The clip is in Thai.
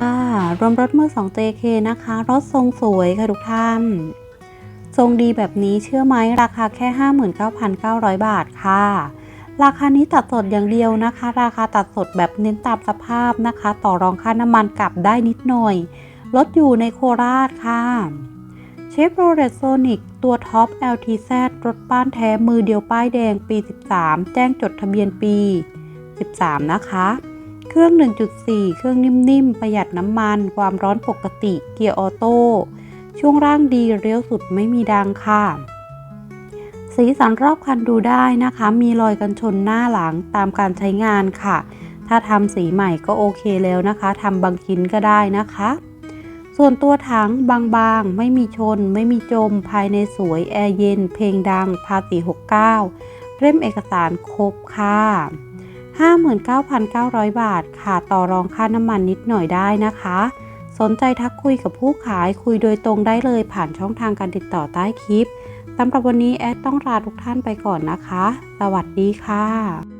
ค่ะรวมรถมือ 2 JK นะคะ รถทรงสวยค่ะทุกท่าน ทรงดีแบบนี้เชื่อไหมราคาแค่ 59,900 บาทค่ะ ราคานี้ตัดสดอย่างเดียวนะคะ ราคาตัดสดแบบเน้นตามสภาพนะคะ ต่อรองค่าน้ำมันกลับได้นิดหน่อย รถอยู่ในโคราชค่ะเชฟโรเลตโซนิกตัวท็อป LTZ รถบ้านแท้มือเดียวป้ายแดงปี 13 แจ้งจดทะเบียนปี 13 นะคะ เครื่อง 1.4 เครื่องนิ่มๆ ประหยัดน้ำมัน ความร้อนปกติ เกียร์ออโต้ ช่วงร่างดีเลี้ยวสุดไม่มีดังค่ะ สีสันรอบคันดูได้นะคะ มีรอยกันชนหน้าหลังตามการใช้งานค่ะ ถ้าทำสีใหม่ก็โอเคแล้วนะคะทำบางชิ้นก็ได้นะคะ ส่วนตัวถังบางๆ ไม่มีชน ไม่มีจม ภายในสวย แอร์เย็น เพลงดัง ภาษี 69 เล่มเอกสารครบค่ะ 59,900 บาท ค่ะต่อรองค่าน้ำมันนิดหน่อยได้นะคะ สนใจทักคุยกับผู้ขายคุยโดยตรงได้เลยผ่านช่องทางการติดต่อใต้คลิปสำหรับวันนี้แอดต้องลาทุกท่านไปก่อนนะคะ สวัสดีค่ะ